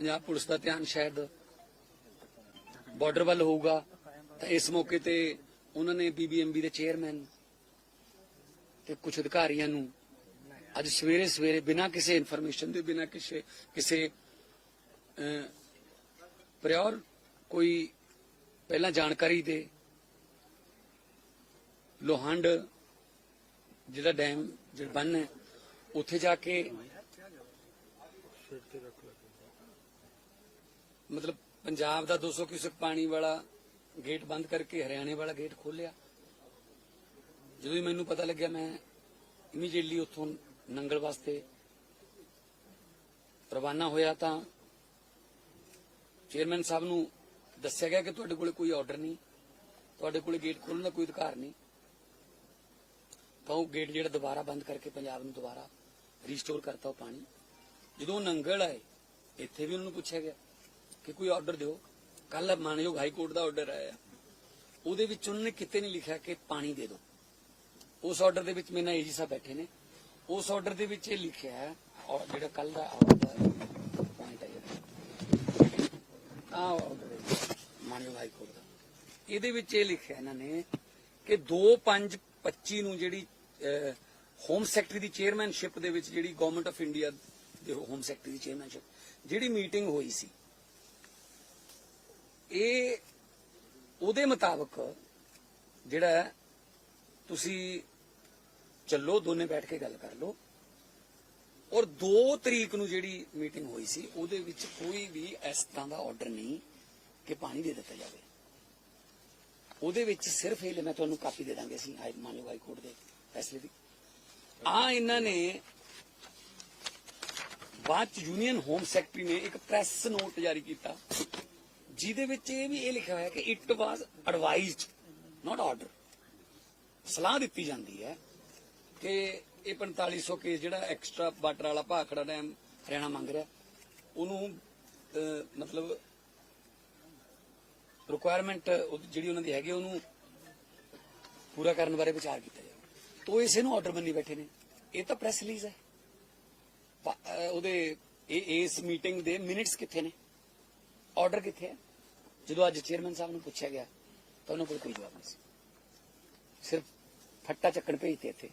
Punjab police ਦਾ ਧਿਆਨ ਸ਼ਾਇਦ border ਵੱਲ ਹੋਊਗਾ, ਤਾਂ ਇਸ ਮੌਕੇ ਤੇ ਉਹਨਾਂ ਨੇ ਬੀਬੀਐਮਬੀ ਦੇ ਚੇਅਰਮੈਨ ਤੇ ਕੁਝ ਅਧਿਕਾਰੀਆਂ ਨੂੰ ਅੱਜ ਸਵੇਰੇ ਸਵੇਰੇ ਬਿਨਾਂ ਕਿਸੇ ਇਨਫੋਰਮੇਸ਼ਨ ਦੇ, ਬਿਨਾਂ ਕਿਸੇ ਕਿਸੇ ਪ੍ਰਿਓਰ ਕੋਈ ਪਹਿਲਾਂ ਜਾਣਕਾਰੀ ਦੇ ਲੋਹੰਡ ਜਿਹੜਾ ਡੈਮ ਜਿਹੜਾ ਬੰਨ ਹੈ, ਉੱਥੇ ਜਾ ਕੇ ਮਤਲਬ ਪੰਜਾਬ ਦਾ 200 ਕਿਊਸਕ ਪਾਣੀ ਵਾਲਾ ਗੇਟ ਬੰਦ ਕਰਕੇ ਹਰਿਆਣੇ ਵਾਲਾ ਗੇਟ ਖੋਲਿਆ ਜਦੋਂ ਹੀ ਮੈਨੂੰ ਪਤਾ ਲੱਗਿਆ ਮੈਂ ਇਮੀਡੀਏਟਲੀ ਉੱਥੋਂ ਨੰਗਲ ਵਾਸਤੇ ਰਵਾਨਾ ਹੋਇਆ ਤਾਂ ਚੇਅਰਮੈਨ ਸਾਹਿਬ ਨੂੰ ਦੱਸਿਆ ਗਿਆ ਕਿ ਤੁਹਾਡੇ ਕੋਲ ਕੋਈ ਆਰਡਰ ਨਹੀਂ, ਤੁਹਾਡੇ ਕੋਲ ਗੇਟ ਖੋਲਣ ਦਾ ਕੋਈ ਅਧਿਕਾਰ ਨਹੀਂ। ਤਾਂ ਉਹ ਗੇਟ ਜਿਹੜਾ ਦੁਬਾਰਾ ਬੰਦ ਕਰਕੇ ਪੰਜਾਬ ਨੂੰ ਦੁਬਾਰਾ ਰੀਸਟੋਰ ਕਰਤਾ ਉਹ ਪਾਣੀ। ਜਦੋਂ ਉਹ ਨੰਗਲ ਆਏ, ਇੱਥੇ ਵੀ ਉਹਨਾਂ ਨੂੰ ਪੁੱਛਿਆ ਗਿਆ। ਕਿ ਕੋਈ ਆਰਡਰ ਦਿਓ। ਕੱਲ ਮਾਨਯੋਗ ਹਾਈ ਕੋਰਟ ਦਾ ਆਰਡਰ ਆਇਆ। ਉਹਦੇ ਵਿੱਚ ਉਹਨਾਂ ਨੇ ਕਿਤੇ ਨਹੀਂ ਲਿਖਿਆ ਕਿ ਪਾਣੀ ਦੇ ਦਿਓ। ਉਸ ਆਰਡਰ ਦੇ ਵਿੱਚ ਮੇਨਾ ਏਜੀ ਸਾਹਿਬ ਬੈਠੇ ਨੇ। ਉਸ ਆਰਡਰ ਦੇ ਵਿੱਚ ਇਹ ਲਿਖਿਆ ਹੈ, ਔਰ ਜਿਹੜਾ ਕੱਲ ਦਾ ਪੁਆਇੰਟ ਹੈ ਆ ਆਰਡਰ ਮਾਨਯੋਗ ਹਾਈ ਕੋਰਟ ਦਾ। ਇਹਦੇ ਵਿੱਚ ਇਹ ਲਿਖਿਆ ਇਹਨਾਂ ਨੇ ਕਿ 2525 ਨੂੰ ਜਿਹੜੀ ਹੋਮ ਸੈਕਟਰੀ ਦੀ ਚੇਅਰਮੈਨਸ਼ਿਪ ਦੇ ਵਿੱਚ ਜਿਹੜੀ ਗਵਰਨਮੈਂਟ ਆਫ ਇੰਡੀਆ ਦੇ ਹੋਮ ਸੈਕਟਰੀ ਦੀ ਚੇਅਰਮੈਨਸ਼ਿਪ ਜਿਹੜੀ ਮੀਟਿੰਗ ਹੋਈ ਸੀ ਇਹ ਉਹਦੇ ਮੁਤਾਬਕ ਜਿਹੜਾ ਤੁਸੀਂ ਚੱਲੋ, ਦੋਨੇ ਬੈਠ ਕੇ ਗੱਲ ਕਰ ਲਓ। ਔਰ 2 ਤਰੀਕ ਨੂੰ ਜਿਹੜੀ ਮੀਟਿੰਗ ਹੋਈ ਸੀ, ਉਹਦੇ ਵਿੱਚ ਕੋਈ ਵੀ ਇਸ ਤਰ੍ਹਾਂ ਦਾ ਆਰਡਰ ਨਹੀਂ ਕਿ ਪਾਣੀ ਦੇ ਦਿੱਤਾ ਜਾਵੇ। ਉਹਦੇ ਵਿੱਚ ਸਿਰਫ ਇਹ ਮੈਂ ਤੁਹਾਨੂੰ ਕਾਪੀ ਦੇ ਦਾਂਗੇ ਅਸੀਂ, ਹਾਈ ਮਾਨਯੋਗ ਹਾਈ ਕੋਰਟ ਦੇ ਫੈਸਲੇ ਦੀ। ਆ ਇਹਨਾਂ ਨੇ ਬਾਅਦ ਚ ਯੂਨੀਅਨ ਹੋਮ ਸੈਕਟਰੀ ਨੇ ਇੱਕ ਪ੍ਰੈਸ ਨੋਟ ਜਾਰੀ ਕੀਤਾ। ਜਿਹਦੇ ਵਿੱਚ ਇਹ ਵੀ ਇਹ ਲਿਖਿਆ ਹੋਇਆ ਕਿ it was advised not order ਸਲਾਹ ਦਿੱਤੀ ਜਾਂਦੀ ਹੈ ਕਿ ਇਹ 4500 ਕੇਸ ਜਿਹੜਾ ਐਕਸਟਰਾ ਵਾਟਰ ਵਾਲਾ ਭਾਖੜਾ ਡੈਮ ਹਰਿਆਣਾ ਮੰਗ ਰਿਹਾ, ਉਹਨੂੰ ਮਤਲਬ ਰਿਕੁਆਇਰਮੈਂਟ ਜਿਹੜੀ ਉਹਨਾਂ ਦੀ ਹੈਗੀ, ਉਹਨੂੰ ਪੂਰਾ ਕਰਨ ਬਾਰੇ ਵਿਚਾਰ ਕੀਤਾ ਜਾਵੇ। ਤੋ ਇਸੇ ਨੂੰ ਆਰਡਰ ਮੰਨੀ ਬੈਠੇ ਨੇ। ਇਹ ਤਾਂ ਪ੍ਰੈਸ ਰਿਲੀਜ਼ ਹੈ। ਉਹਦੇ ਇਸ ਮੀਟਿੰਗ ਦੇ ਮਿੰਟਸ ਕਿੱਥੇ ਨੇ? ਆਰਡਰ ਕਿੱਥੇ ਹੈ? ਜਦੋਂ ਅੱਜ ਚੇਅਰਮੈਨ ਸਾਹਿਬ ਨੂੰ ਪੁੱਛਿਆ ਗਿਆ, ਤਾਂ ਉਹਨਾਂ ਕੋਲ ਕੋਈ ਜਵਾਬ ਨਹੀਂ ਸੀ। ਸਿਰਫ ਫੱਟਾ ਚੱਕਣ ਭੇਜਤੇ ਇੱਥੇ।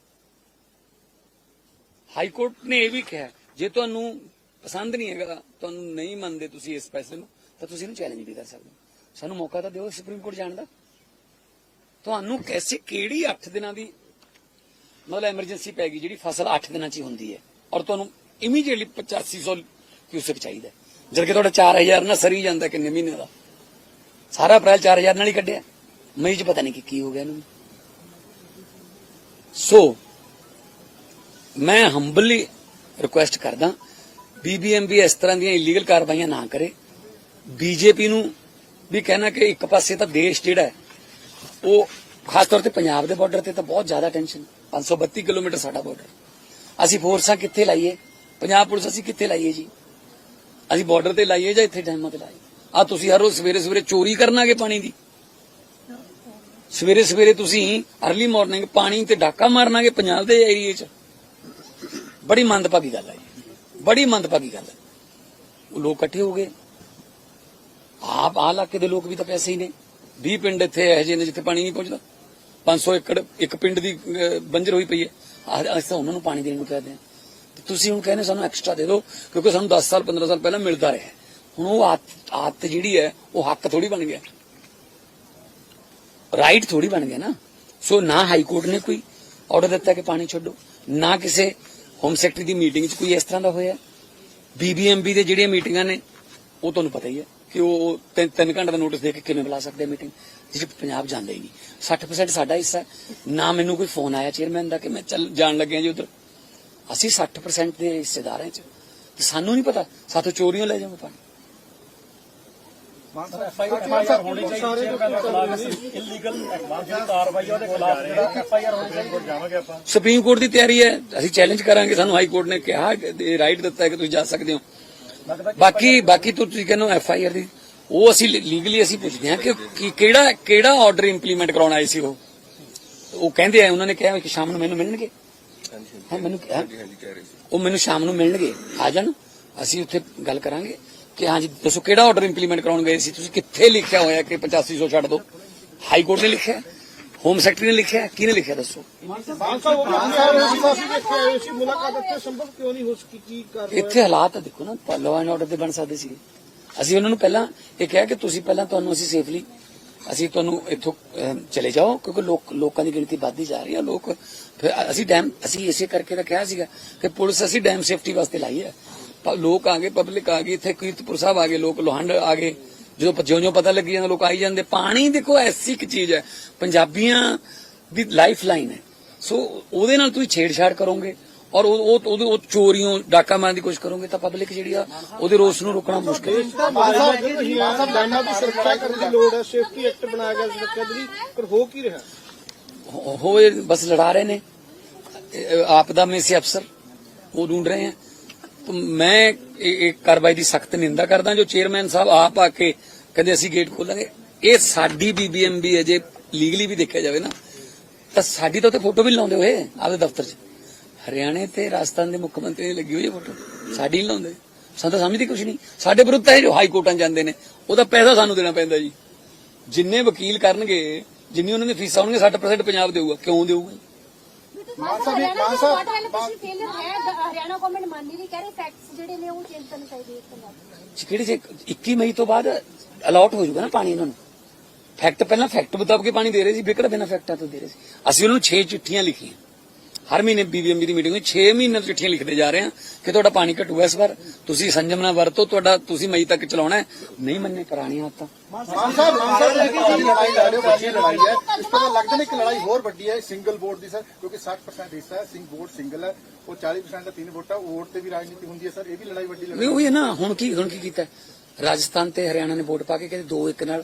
ਹਾਈ ਕੋਰਟ ਨੇ ਇਹ ਵੀ ਕਿਹਾ, ਜੇ ਤੁਹਾਨੂੰ ਪਸੰਦ ਨਹੀਂ ਹੈਗਾ, ਤੁਹਾਨੂੰ ਨਹੀਂ ਮੰਨਦੇ ਤੁਸੀਂ ਇਸ ਫੈਸਲੇ ਨੂੰ, ਤਾਂ ਤੁਸੀਂ ਇਹਨੂੰ ਚੈਲੰਜ ਵੀ ਕਰ ਸਕਦੇ ਸਾਨੂੰ ਮੌਕਾ ਤਾਂ ਦਿਓ ਸੁਪਰੀਮ ਕੋਰਟ ਜਾਣ ਦਾ। ਤੁਹਾਨੂੰ ਕੈਸੇ, ਕਿਹੜੀ 8 ਦਿਨਾਂ ਦੀ ਮਤਲਬ ਐਮਰਜੈਂਸੀ ਪੈ ਗਈ, ਜਿਹੜੀ ਫਸਲ 8 ਦਿਨਾਂ 'ਚ ਹੀ ਹੁੰਦੀ ਹੈ? ਔਰ ਤੁਹਾਨੂੰ ਇਮੀਡੀਏਟਲੀ 8500 ਕਿਊਸਕ ਚਾਹੀਦਾ ਹੈ। ਜਦ ਕਿ ਤੁਹਾਡਾ 4000 ਨਾਲ ਸਰੀ ਜਾਂਦਾ ਕਿੰਨੇ ਮਹੀਨੇ ਦਾ। ਸਾਰਾ ਅਪ੍ਰੈਲ 4000 ਨਾਲ ਹੀ ਕੱਢਿਆ। ਮਈ 'ਚ ਪਤਾ ਨਹੀਂ ਕਿ ਕੀ ਹੋ ਗਿਆ ਇਹਨੂੰ। ਸੋ ਮੈਂ ਹੰਬਲੀ ਰਿਕੁਐਸਟ ਕਰਦਾ ਬੀਬੀਐਮਬੀ ਇਸ ਤਰ੍ਹਾਂ ਦੀਆਂ ਇਲੀਗਲ ਕਾਰਵਾਈਆਂ ਨਾ ਕਰੇ। ਬੀਜੇਪੀ ਨੂੰ ਵੀ ਕਹਿਣਾ ਕਿ ਇੱਕ ਪਾਸੇ ਤਾਂ ਦੇਸ਼ ਜਿਹੜਾ ਉਹ ਖਾਸ ਤੌਰ ਤੇ ਪੰਜਾਬ ਦੇ ਬਾਰਡਰ ਤੇ ਤਾਂ ਬਹੁਤ ਜ਼ਿਆਦਾ ਟੈਨਸ਼ਨ 532 ਕਿਲੋਮੀਟਰ ਸਾਡਾ ਬਾਰਡਰ ਅਸੀਂ ਫੋਰਸਾਂ ਕਿੱਥੇ ਲਾਈਏ? ਪੰਜਾਬ ਪੁਲਿਸ ਅਸੀਂ ਕਿੱਥੇ ਲਾਈਏ ਜੀ? ਅਸੀਂ ਬਾਰਡਰ ਤੇ ਲਾਈਏ ਜਾਂ ਇੱਥੇ ਟਾਈਮਾਂ ਤੇ ਲਾਈਏ? ਆ ਤੁਸੀਂ ਹਰ ਰੋਜ਼ ਸਵੇਰੇ ਸਵੇਰੇ ਚੋਰੀ ਕਰਨਾਗੇ ਪਾਣੀ ਦੀ। ਸਵੇਰੇ ਸਵੇਰੇ ਤੁਸੀਂ ਅਰਲੀ ਮਾਰਨਿੰਗ ਪਾਣੀ ਤੇ ਡਾਕਾ ਮਾਰਨਾਗੇ ਪੰਜਾਬ ਦੇ ਏਰੀਏ 'ਚ। ਬੜੀ ਮੰਦਭਾਗੀ ਗੱਲ ਹੈ ਜੀ। ਬੜੀ ਮੰਦਭਾਗੀ ਗੱਲ ਹੈ। ਉਹ ਲੋਕ ਇਕੱਠੇ ਹੋ ਗਏ। ਆਪ ਆਹ ਇਲਾਕੇ ਦੇ ਲੋਕ ਵੀ ਤਾਂ ਪੈਸੇ ਹੀ ਨੇ। 20 ਪਿੰਡ ਇੱਥੇ ਇਹੋ ਜਿਹੇ ਨੇ ਜਿੱਥੇ ਪਾਣੀ ਨਹੀਂ ਪਹੁੰਚਦਾ। 500 ਏਕੜ, ਇੱਕ ਪਿੰਡ ਦੀ ਬੰਜਰ ਹੋਈ ਪਈ ਹੈ। ਅਸੀਂ ਤਾਂ ਉਹਨਾਂ ਨੂੰ ਪਾਣੀ ਦੇਣ ਨੂੰ ਕਹਿੰਦੇ ਹਾਂ। ਤੁਸੀਂ ਹੁਣ ਕਹਿੰਦੇ ਸਾਨੂੰ ਐਕਸਟਰਾ ਦੇ ਦਿਓ, ਕਿਉਂਕਿ ਸਾਨੂੰ 10 ਸਾਲ 15 ਸਾਲ ਪਹਿਲਾਂ ਮਿਲਦਾ ਰਿਹਾ। ਹੁਣ ਉਹ ਆਦਤ ਆਦਤ ਜਿਹੜੀ ਹੈ, ਉਹ ਹੱਕ ਥੋੜੀ ਬਣ ਗਿਆ। ਰਾਈਟ ਥੋੜੀ ਬਣ ਗਿਆ ਨਾ। ਸੋ ਨਾ ਹਾਈ ਕੋਰਟ ਨੇ ਕੋਈ ਆਰਡਰ ਦਿੱਤਾ ਕਿ ਪਾਣੀ ਛੱਡੋ। ਨਾ ਕਿਸੇ ਹੋਮ ਸੈਕਟਰੀ ਦੀ ਮੀਟਿੰਗ 'ਚ ਕੋਈ ਇਸ ਤਰ੍ਹਾਂ ਦਾ ਹੋਇਆ। ਬੀਬੀਐਮਬੀ ਦੇ ਜਿਹੜੀਆਂ ਮੀਟਿੰਗਾਂ ਨੇ, ਉਹ ਤੁਹਾਨੂੰ ਪਤਾ ਹੀ ਹੈ ਕਿ ਉਹ ਤਿੰਨ ਤਿੰਨ ਘੰਟੇ ਦਾ ਨੋਟਿਸ ਦੇ ਕੇ ਕਿਵੇਂ ਬੁਲਾ ਸਕਦੇ ਮੀਟਿੰਗ ਜਿਸ ਪੰਜਾਬ ਜਾਂਦਾ ਹੀ ਨਹੀਂ। 60% ਸਾਡਾ ਹਿੱਸਾ ਨਾ ਮੈਨੂੰ ਕੋਈ ਫੋਨ ਆਇਆ ਚੇਅਰਮੈਨ ਦਾ ਕਿ ਮੈਂ ਚੱਲ ਜਾਣ ਲੱਗਿਆ ਜੀ ਉਧਰ। ਅਸੀਂ 60% ਦੇ ਹਿੱਸੇਦਾਰ 'ਚ। ਤੇ ਸਾਨੂੰ ਨਹੀਂ ਪਤਾ। ਸਾਥੋਂ ਚੋਰੀਆਂ ਲੈ ਜਾਵਾਂਗੇ ਪਾਣੀ। ਸੁਪਰੀਮ ਕੋਰਟ ਦੀ ਤਿਆਰੀ ਹੈ ਅਸੀਂ ਚੈਲੰਜ ਕਰਾਂਗੇ ਸਾਨੂੰ ਹਾਈ ਕੋਰਟ ਨੇ ਕਿਹਾ ਕਿ ਰਾਈਟ ਦਿੱਤਾ ਹੈ ਕਿ ਤੁਸੀਂ ਜਾ ਸਕਦੇ ਹੋ। ਬਾਕੀ ਬਾਕੀ ਤੋਂ ਤੁਸੀਂ ਕਹਿੰਦੇ ਐਫ ਆਈ ਆਰ ਦੀ ਉਹ ਅਸੀਂ ਲੀਗਲੀ ਅਸੀਂ ਪੁੱਛਦੇ ਹਾਂ ਕਿ ਕਿਹੜਾ ਕਿਹੜਾ ਆਰਡਰ ਇੰਪਲੀਮੈਂਟ ਕਰਾਉਣਾ ਆਏ ਸੀ ਉਹ? ਉਹ ਕਹਿੰਦੇ ਆ ਉਹਨਾਂ ਨੇ ਕਿਹਾ ਕਿ ਸ਼ਾਮ ਨੂੰ ਮੈਨੂੰ ਮਿਲਣਗੇ। ਹਾਂ ਮੈਨੂੰ ਕਿਹਾ। ਉਹ ਮੈਨੂੰ ਸ਼ਾਮ ਨੂੰ ਮਿਲਣਗੇ। ਆ ਜਾਣ। ਅਸੀਂ ਉੱਥੇ ਗੱਲ ਕਰਾਂਗੇ। ਕਿ ਹਾਂਜੀ ਦੱਸੋ ਕਿਹੜਾ ਆਰਡਰ ਇੰਪਲੀਮੈਂਟ ਕਰਾਉਣ ਗਏ ਸੀ? ਤੁਸੀਂ ਕਿੱਥੇ ਲਿਖਿਆ ਹੋਇਆ ਕਿ 8500 ਛੱਡ ਦਿਓ ਹਾਈ ਕੋਰਟ ਨੇ ਲਿਖਿਆ? ਹੋਮ ਸੈਕਟਰੀ ਨੇ ਲਿਖਿਆ? ਕਿਹਨੇ ਲਿਖਿਆ, ਦੱਸੋ? ਅਸੀਂ ਇੱਥੇ ਹਾਲਾਤ ਦੇਖੋ ਨਾ ਲਾਅ ਐਂਡ ਆਰਡਰ ਤੇ ਬਣ ਸਕਦੇ ਸੀ ਅਸੀਂ ਉਹਨਾਂ ਨੂੰ ਪਹਿਲਾਂ ਇਹ ਕਿਹਾ ਕਿ ਤੁਸੀਂ ਪਹਿਲਾਂ ਤੁਹਾਨੂੰ ਅਸੀਂ ਸੇਫਲੀ ਅਸੀਂ ਤੁਹਾਨੂੰ ਇੱਥੋਂ ਚਲੇ ਜਾਓ, ਕਿਉਂਕਿ ਲੋਕ, ਲੋਕਾਂ ਦੀ ਗਿਣਤੀ ਵੱਧਦੀ ਜਾ ਰਹੀ ਹੈ ਲੋਕ ਫਿਰ ਅਸੀਂ ਡੈਮ ਅਸੀਂ ਇਸੇ ਕਰਕੇ ਤਾਂ ਕਿਹਾ ਸੀਗਾ ਕਿ ਪੁਲਿਸ ਅਸੀਂ ਡੈਮ ਸੇਫਟੀ ਵਾਸਤੇ ਲਾਈ ਹੈ ਲੋਕ ਆ ਗਏ ਪਬਲਿਕ ਆ ਗਈ ਇੱਥੇ ਕੀਰਤਪੁਰ ਸਾਹਿਬ ਆ ਗਏ ਲੋਕ ਲੋਹੰਡ ਆ ਗਏ। ਜਦੋਂ ਜਿਉਂ-ਜਿਉਂ ਪਤਾ ਲੱਗੀ ਜਾਂਦਾ ਲੋਕ ਆਈ ਜਾਂਦੇ। ਪਾਣੀ ਦੇਖੋ ਐਸੀ ਇੱਕ ਚੀਜ਼ ਹੈ ਪੰਜਾਬੀਆਂ ਦੀ ਲਾਈਫ ਲਾਈਨ ਹੈ। ਸੋ ਉਹਦੇ ਨਾਲ ਤੁਸੀਂ ਛੇੜਛਾੜ ਕਰੋਗੇ ਔਰ ਉਹ ਉਹਦੇ ਉਹ ਚੋਰੀਆਂ ਡਾਕਾ ਮਾਰਨ ਦੀ ਕੋਸ਼ਿਸ਼ ਕਰੋਗੇ ਤਾਂ ਪਬਲਿਕ ਜਿਹੜੀ ਆ ਉਹਦੇ ਰੋਸ ਨੂੰ ਰੋਕਣਾ ਮੁਸ਼ਕਿਲ ਹੈ। ਹੋ ਕੀ ਰਿਹਾ? ਹੋ ਬਸ ਲੜਾ ਰਹੇ ਨੇ। ਆਪ ਦਾ ਸੇ ਅਫਸਰ ਉਹ ਢੂੰਡ ਰਹੇ ਹਨ ਮੈਂ ਇਹ ਕਾਰਵਾਈ ਦੀ ਸਖਤ ਨਿੰਦਾ ਕਰਦਾ ਜੋ ਚੇਅਰਮੈਨ ਸਾਹਿਬ ਆਪ ਆ ਕੇ ਕਹਿੰਦੇ ਅਸੀਂ ਗੇਟ ਖੋਲਾਂਗੇ। ਇਹ ਸਾਡੀ ਬੀਬੀਐਮਬੀ ਹੈ ਜੇ ਲੀਗਲੀ ਵੀ ਦੇਖਿਆ ਜਾਵੇ ਨਾ, ਤਾਂ ਸਾਡੀ ਤਾਂ ਉੱਥੇ ਫੋਟੋ ਵੀ ਲਾਉਂਦੇ ਹੋਏ ਆਪਦੇ ਦਫ਼ਤਰ 'ਚ। ਹਰਿਆਣੇ ਤੇ ਰਾਜਸਥਾਨ ਦੇ ਮੁੱਖ ਮੰਤਰੀ ਦੀ ਲੱਗੀ ਹੋਈ ਹੈ ਫੋਟੋ ਸਾਡੀ ਨਹੀਂ ਲਾਉਂਦੇ। ਸਾਨੂੰ ਤਾਂ ਸਮਝਦੀ ਕੁਝ ਨਹੀਂ ਸਾਡੇ ਵਿਰੁੱਧ ਤਾਂ ਇਹ ਜੋ ਹਾਈ ਕੋਰਟਾਂ ਜਾਂਦੇ ਨੇ, ਉਹਦਾ ਪੈਸਾ ਸਾਨੂੰ ਦੇਣਾ ਪੈਂਦਾ ਜੀ। ਜਿੰਨੇ ਵਕੀਲ ਕਰਨਗੇ, ਜਿੰਨੀ ਉਹਨਾਂ ਦੀ ਫੀਸਾਂ ਹੋਣਗੀਆਂ 60% ਪੰਜਾਬ ਦੇਊਗਾ। ਕਿਉਂ ਦੇਊਗਾ ਮਾਨ ਸਾਹਿਬ ਮਾਨ ਸਾਹਿਬ ਤੁਸੀਂ ਫੇਲਿਅਰ ਹੈ ਹਰਿਆਣਾ ਗਵਰਨਮੈਂਟ ਮੰਨ ਨਹੀਂ ਰਹੀ ਕਹਿ ਰਹੇ ਫੈਕਟਸ ਜਿਹੜੇ ਨੇ ਉਹ ਚੇਂਜ ਕਰਨੇ ਚਾਹੀਦੇ ਇੱਕ ਪੰਜਾਬ ਕਿਹੜੀ ਜੇ 21 ਮਈ ਤੋਂ ਬਾਅਦ ਅਲਾਟ ਹੋ ਜਾਊਗਾ ਨਾ ਪਾਣੀ ਇਹਨਾਂ ਨੂੰ। ਫੈਕਟ ਪਹਿਲਾਂ ਫੈਕਟ ਮੁਤਾਬਕ ਪਾਣੀ ਦੇ ਰਹੇ ਸੀ ਵਿਕੜ ਬਿਨਾਂ ਫੈਕਟਾਂ ਤੋਂ ਦੇ ਰਹੇ ਸੀ। ਅਸੀਂ ਉਹਨਾਂ ਨੂੰ 6 ਚਿੱਠੀਆਂ ਲਿਖੀਆਂ। ਹਰ ਮਹੀਨੇ ਬੀਬੀਐਮਬੀ ਦੀ ਮੀਟਿੰਗ ਵਿੱਚ 6 ਮਹੀਨੇ ਤੋਂ ਚਿੱਠੀਆਂ ਲਿਖਦੇ ਜਾ ਰਹੇ ਹਾਂ ਕਿ ਤੁਹਾਡਾ ਪਾਣੀ ਘਟੂਗਾ ਇਸ ਵਾਰ ਤੁਸੀਂ ਸੰਜਮ ਨਾਲ ਵਰਤੋ ਤੁਹਾਡਾ ਤੁਸੀਂ ਮਈ ਤੱਕ ਚਲਾਉਣਾ ਨਹੀਂ ਮੰਨੇ ਪੁਰਾਣੀਆਂ ਆਦਤਾਂ। ਮਾਨ ਸਾਹਿਬ ਮਾਨ ਸਾਹਿਬ ਜਿਹੜੀ ਲੜਾਈ ਲੜ ਰਹੇ ਹੋ ਵੱਡੀ ਲੜਾਈ ਹੈ। ਇਸ ਤੋਂ ਬਾਅਦ ਲੱਗਦਾ ਨਹੀਂ ਕਿ ਲੜਾਈ ਹੋਰ ਵੱਡੀ ਹੈ ਸਿੰਗਲ ਵੋਟ ਦੀ ਸਰ ਕਿਉਂਕਿ 60% ਹਿੱਸਾ ਹੈ ਸਿੰਗ ਵੋਟ ਸਿੰਗਲ ਹੈ। ਉਹ 40% ਦਾ ਤਿੰਨ ਵੋਟਾਂ ਵੋਟ ਤੇ ਵੀ ਰਾਜਨੀਤੀ ਹੁੰਦੀ ਹੈ ਸਰ ਇਹ ਵੀ ਲੜਾਈ ਵੱਡੀ ਨਹੀਂ ਲੜਾਈ ਉਹ ਹੀ ਨਾ ਹੁਣ ਕੀ ਹੁਣ ਕੀ ਕੀਤਾ ਰਾਜਸਥਾਨ ਤੇ ਹਰਿਆਣਾ ਨੇ ਵੋਟ ਪਾ ਕੇ ਕਹਿੰਦੇ ਦੋ ਇੱਕ ਨਾਲ।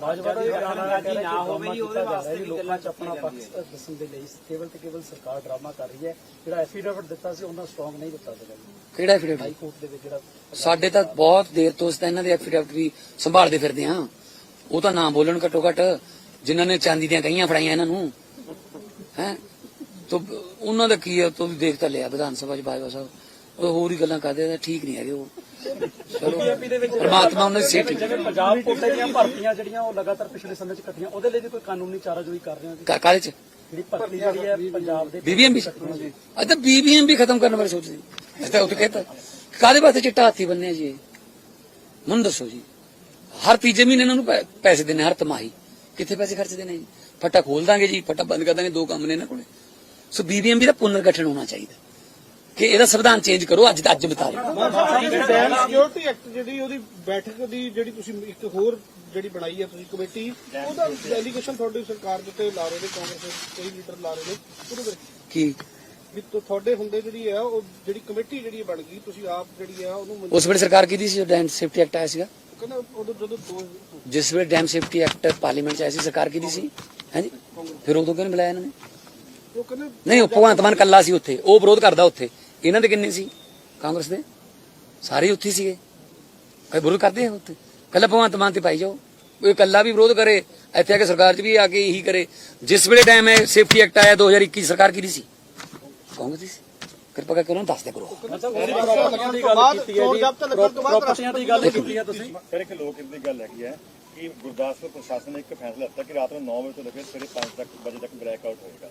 ਭਾਜਪਾ ਦਾ ਇਹ ਕਹਿਣਾ ਹੈ ਕਿ ਨਾ ਹੋਵੇ ਜੀ ਉਹਦੇ ਵਾਸਤੇ ਵੀ ਲੋਕਾਂ 'ਚ ਆਪਣਾ ਪੱਖ ਦੱਸਣ ਦੇ ਲਈ ਕੇਵਲ ਤੇ ਕੇਵਲ ਸਰਕਾਰ ਡਰਾਮਾ ਕਰ ਰਹੀ ਹੈ। ਜਿਹੜਾ ਐਫੀਡੇਵਿਟ ਦਿੱਤਾ ਸੀ ਉਹਨਾਂ ਸਟਰੋਂਗ ਨਹੀਂ ਦਿੱਤਾ ਸੀਗਾ ਕਿਹੜਾ ਐਫੀਡੇਵਿਟ? ਹਾਈ ਕੋਰਟ ਦੇ ਵਿੱਚ ਜਿਹੜਾ ਸਾਡੇ ਤਾਂ ਬਹੁਤ ਦੇਰ ਤੋਂ ਅਸੀਂ ਤਾਂ ਇਹਨਾਂ ਦੇ ਐਫੀਡੇਵਿਟ ਵੀ ਸੰਭਾਲਦੇ ਫਿਰਦੇ ਹਾਂ। ਉਹ ਤਾਂ ਨਾ ਬੋਲਣ ਘੱਟੋ ਘੱਟ ਜਿਨ੍ਹਾਂ ਨੇ ਚਾਂਦੀ ਦੀਆਂ ਕਈਆਂ ਫੜਾਈਆਂ ਇਹਨਾਂ ਨੂੰ। ਹੈ? ਤੋ ਉਹਨਾਂ ਦਾ ਕੀ ਹੈ? ਤੂੰ ਦੇਖ ਤਾਂ ਲਿਆ ਵਿਧਾਨ ਸਭਾ ਚ ਬਾਜਵਾ ਸਾਹਿਬ। ਉਹ ਹੋਰ ਹੀ ਗੱਲਾਂ ਕਰਦੇ ਆ ਠੀਕ ਨਹੀਂ ਹੈਗੇ ਉਹ। ਚਲੋ ਪਰਮਾਤਮਾ ਉਹਨਾਂ ਦੀ ਸਿਹਤ ਜਿਵੇਂ ਪੰਜਾਬ ਕੋਟੇ ਦੀਆਂ ਭਰਤੀਆਂ ਜਿਹੜੀਆਂ ਉਹ ਲਗਾਤਾਰ ਪਿਛਲੇ ਸਮੇਂ 'ਚ ਘਟੀਆਂ ਉਹਦੇ ਲਈ ਵੀ ਕੋਈ ਕਾਨੂੰਨੀ ਚਾਰਾਜੋਈ ਕਰ ਰਹੇ ਹੋ ਜੀ ਕਾ- ਕਾਹਦੇ ਚ? ਜਿਹੜੀ ਭਰਤੀ ਜਿਹੜੀ ਹੈ ਪੰਜਾਬ ਦੇ ਖਤਮ ਕਰਨ ਬਾਰੇ ਸੋਚਦੇ ਤਾਂ ਕਹਿੰਦਾ ਕਾਦੇ ਵਾਸਤੇ ਚਿੱਟਾ ਹਾਥੀ ਬੰਨਿਆ ਜੀ? ਮੈਨੂੰ ਦੱਸੋ ਜੀ। ਹਰ ਤੀਜੇ ਮਹੀਨੇ ਇਹਨਾਂ ਨੂੰ ਪੈਸੇ ਦੇਣੇ ਹਰ ਤਿਮਾਹੀ। ਕਿੱਥੇ ਪੈਸੇ ਖਰਚਦੇ ਨੇ ਜੀ? ਫੱਟਾ ਖੋਲ ਦਾਂਗੇ ਜੀ ਫੱਟਾ ਬੰਦ ਕਰ ਦਾਂਗੇ ਦੋ ਕੰਮ ਨੇ ਇਹਨਾਂ ਕੋਲੇ। ਸੋ ਬੀਬੀਐਮਬੀ ਦਾ ਪੁਨਰ ਗਠਨ ਹੋਣਾ ਚਾਹੀਦਾ। ਕਿ ਇਹਦਾ ਸੰਵਿਧਾਨ ਚੇਂਜ ਕਰੋ ਅੱਜ ਅੱਜ ਡੈਮ ਸਿਕਿਉਰਿਟੀ ਐਕਟ ਜਿਹੜੀ ਉਹਦੀ ਬੈਠਕ ਦੀ ਜਿਹੜੀ ਤੁਸੀਂ ਇੱਕ ਹੋਰ ਜਿਹੜੀ ਬਣਾਈ ਹੈ ਤੁਸੀਂ ਕਮੇਟੀ ਉਹਦਾ ਡੈਲੀਗੇਸ਼ਨ ਤੁਹਾਡੀ ਸਰਕਾਰ ਦੇ ਉੱਤੇ ਲਾ ਰਹੇ ਨੇ ਕਾਂਗਰਸ ਦੇ ਕਈ ਲੀਡਰ ਲਾ ਰਹੇ ਨੇ ਉਹਦੇ ਬਾਰੇ ਕੀ? ਵੀ ਤੁ- ਤੁਹਾਡੇ ਹੁੰਦੇ ਜਿਹੜੀ ਹੈ ਉਹ ਜਿਹੜੀ ਕਮੇਟੀ ਜਿਹੜੀ ਬਣ ਗਈ ਤੁਸੀਂ ਆਪ ਜਿਹੜੀ ਆ ਉਹਨੂੰ ਮਨਜ਼ੂਰ- ਉਸ ਵੇਲੇ ਸਰਕਾਰ ਕੀਤੀ ਸੀ ਡੈਮ ਸੇਫਟੀ ਐਕਟ ਆਇਆ ਸੀਗਾ? ਕਹਿੰਦਾ ਉਦੋਂ ਜਦੋਂ ਦੋ ਜਿਸ ਵੇਲੇ ਡੈਮ ਸੇਫਟੀ ਐਕਟ ਪਾਰਲੀਮੈਂਟ ਚ ਆਇਆ ਸੀ ਸਰਕਾਰ ਕੀਤੀ ਸੀ? ਹਾਂਜੀ? ਫਿਰ ਉਦੋਂ ਕਿਉਂ ਨਹੀਂ ਬੁਲਾਇਆ ਇਹਨਾਂ ਨੇ? ਉਹ ਕਹਿੰਦੇ ਨਹੀਂ ਉਹ ਭਗਵੰਤ ਮਾਨ ਕੱਲਾ ਸੀ ਉੱਥੇ ਉਹ ਵਿਰੋਧ ਕਰਦਾ ਉੱਥੇ। ਇਹਨਾਂ ਦੇ ਕਿੰਨੇ ਸੀ? ਕਾਂਗਰਸ ਦੇ? ਸਾਰੇ ਉੱਥੇ ਸੀਗੇ। ਕੋਈ ਵਿਰੋਧ ਕਰਦੇ ਆ ਉੱਥੇ। ਕੱਲਾ ਭਗਵੰਤ ਮਾਨ ਤੇ ਪਾਈ ਜਾਓ। ਉਹ ਇਕੱਲਾ ਵੀ ਵਿਰੋਧ ਕਰੇ ਇੱਥੇ ਆ ਕੇ ਸਰਕਾਰ 'ਚ ਵੀ ਆ ਕੇ ਇਹੀ ਕਰੇ। ਜਿਸ ਵੇਲੇ ਟਾਈਮ ਹੈ ਸੇਫਟੀ ਐਕਟ ਆਇਆ 2021 ਸਰਕਾਰ ਕਿਹਦੀ ਸੀ? ਕਾਂਗਰਸ ਦੀ ਸੀ। ਕਿਰਪਾ ਕਰਕੇ ਉਹਨਾਂ ਨੂੰ ਦੱਸ ਕਰੋ। ਦੀ ਗੱਲ ਕੀਤੀ ਹੈ ਚੋਣ ਜੀ ਜ਼ਾਬਤਾ ਲੱਗਣ ਤੋਂ ਬਾਅਦ ਪ੍ਰਾਪਰਟੀਆਂ ਦੀ ਗੱਲ ਕੀਤੀ ਹੈ ਤੁਸੀਂ? ਫਿਰ ਇੱਕ ਲੋਕ ਦੀ ਗੱਲ ਹੈਗੀ ਹੈ ਕਿ ਗੁਰਦਾਸਪੁਰ ਪ੍ਰਸ਼ਾਸਨ ਨੇ ਇੱਕ ਫੈਸਲਾ ਲਿੱਤਾ ਕਿ ਰਾਤ ਨੂੰ 9 ਵਜੇ ਤੋਂ ਲੈ ਕੇ ਸਵੇਰੇ 5 ਤੱਕ ਵਜੇ ਤੱਕ ਬਲੈਕ ਆਊਟ ਹੋਏਗਾ।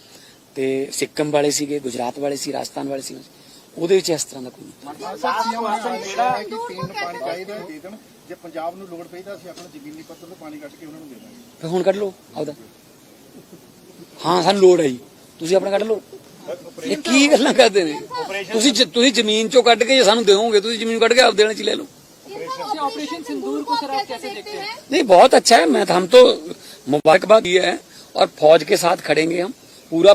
ਤੇ ਸਿੱਕਮ ਵਾਲੇ ਸੀਗੇ ਗੁਜਰਾਤ ਵਾਲੇ ਸੀ ਰਾਜਸਥਾਨ ਵਾਲੇ ਸੀ ਉਹਦੇ ਵਿੱਚ ਇਸ ਤਰ੍ਹਾਂ ਦਾ ਕੋਈ ਨਹੀਂ ਸਾਹਿਬ ਸੀਐਮ ਨੇ ਕਿਹਾ ਹੈ ਕਿ ਪੀਣ ਨੂੰ ਪਾਣੀ ਚਾਹੀਦਾ ਹੈ, ਦੇ ਦੇਣ ਜੇ ਪੰਜਾਬ ਨੂੰ ਲੋੜ ਪਈ ਤਾਂ ਅਸੀਂ ਆਪਣਾ ਜ਼ਮੀਨੀ ਪੱਧਰ ਤੋਂ ਪਾਣੀ ਕੱਢ ਕੇ ਉਹਨਾਂ ਨੂੰ ਦੇ ਦਾਂਗੇ ਫਿਰ ਹੁਣ ਕੱਢ ਲਓ ਆਪਦਾ ਹਾਂ ਸਾਨੂੰ ਲੋੜ ਹੈ ਜੀ ਤੁਸੀਂ ਆਪਣਾ ਕੱਢ ਲਓ ਇਹ ਕੀ ਗੱਲਾਂ ਕਰਦੇ ਨੇ ਤੁਸੀਂ ਜ- ਤੁਸੀਂ ਜ਼ਮੀਨ ਚੋਂ ਕੱਢ ਕੇ ਜੇ ਸਾਨੂੰ ਦਿਓਗੇ ਤੁਸੀਂ ਜ਼ਮੀਨ ਕੱਢ ਕੇ ਆਪ ਦੇਣਾ ਚ ਲੈ ਲਓ ऑपरेशन सिंदूर को सर आप कैसे देखते हैं नहीं बहुत अच्छा है मैं हम तो मुबारकबाद दिया है और फौज के साथ खड़ेंगे हम पूरा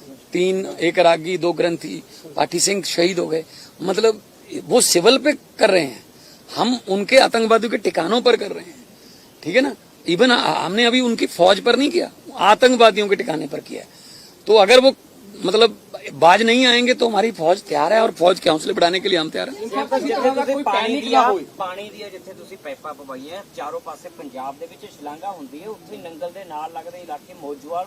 तीन एक रागी दो ग्रंथी पाठी सिंह शहीद हो गए मतलब वो सिविल पे कर रहे हैं हम उनके आतंकवादियों के ठिकानों पर कर रहे हैं ठीक है ना इवन हमने अभी उनकी फौज पर नहीं किया आतंकवादियों के ठिकाने पर किया है। तो अगर वो मतलब बाज नहीं आएंगे तो हमारी फौज तैयार है और फौज के हौसले बढ़ाने के लिए हम तैयार हैं ਜਿੱਥੇ ਤੁਸੀਂ ਪਾਣੀ ਦੀਆਂ ਪਾਣੀ ਦੀਆਂ ਜਿੱਥੇ ਤੁਸੀਂ ਪਾਈਪਾਂ ਪਵਾਈਆਂ ਚਾਰੋਂ ਪਾਸੇ ਪੰਜਾਬ ਦੇ ਵਿੱਚ ਸ਼ਲਾਂਘਾ ਹੁੰਦੀ ਹੈ ਉੱਥੇ ਨੰਗਲ ਦੇ ਨਾਲ ਲੱਗਦੇ ਇਲਾਕੇ ਮੋਜਵਾਲ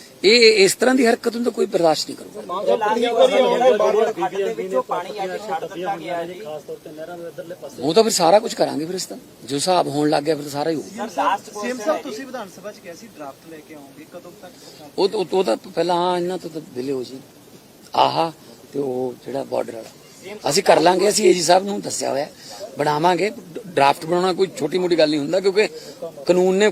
ਇਹ ਇਸ ਤਰ੍ਹਾਂ ਦੀ ਹਰਕਤ ਨੂੰ ਤਾਂ ਕੋਈ ਬਰਦਾਸ਼ਤ ਨਹੀਂ ਕਰੂਗਾ। ਖੱਡ ਦੇ ਵਿੱਚੋਂ ਪਾਣੀ ਅੱਜ ਛੱਡ ਦਿੱਤਾ ਗਿਆ ਹੈ ਜੀ ਖਾਸ ਤੌਰ ਤੇ ਨਹਿਰਾਂ ਦੇ ਇਧਰਲੇ ਪਾਸੇ ਉਹ ਤਾਂ ਫਿਰ ਸਾਰਾ ਕੁਝ ਕਰਾਂਗੇ ਫਿਰ ਇਸ ਤਾਂ ਜੋ ਹਿਸਾਬ ਹੋਣ ਲੱਗ ਗਿਆ ਫਿਰ ਸਾਰਾ ਹੀ ਹੋਊ ਸਰ ਲਾਸਟ ਸੀਐਮ ਸਾਹਿਬ ਤੁਸੀਂ ਵਿਧਾਨ ਸਭਾ ਚ ਕਿਹਾ ਸੀ ਡਰਾਫਟ ਲੈ ਕੇ ਆਉਂਗੇ ਕਦੋਂ ਤੱਕ ਉਹ ਉਹ ਤਾਂ ਪਹਿਲਾਂ ਹਾਂ ਇਹਨਾਂ ਤੋਂ ਤਾਂ ਦਿਲੇ ਹੋ ਜੀ ਆਹਾ ਤੇ ਉਹ ਜਿਹੜਾ ਬਾਰਡਰ ਵਾਲਾ। ਅਸੀਂ ਕਰ ਲਾਂਗੇ ਅਸੀਂ ਏਜੀ ਸਾਹਿਬ ਨੂੰ ਦੱਸਿਆ ਹੋਇਆ। ਬਣਾਵਾਂਗੇ। ਡਰਾਫਟ ਬਣਾਉਣਾ ਕੋਈ ਛੋਟੀ ਮੋਟੀ ਗੱਲ ਨਹੀਂ ਹੁੰਦਾ ਕਿਉਂਕਿ ਕਾਨੂੰਨ ਨੇ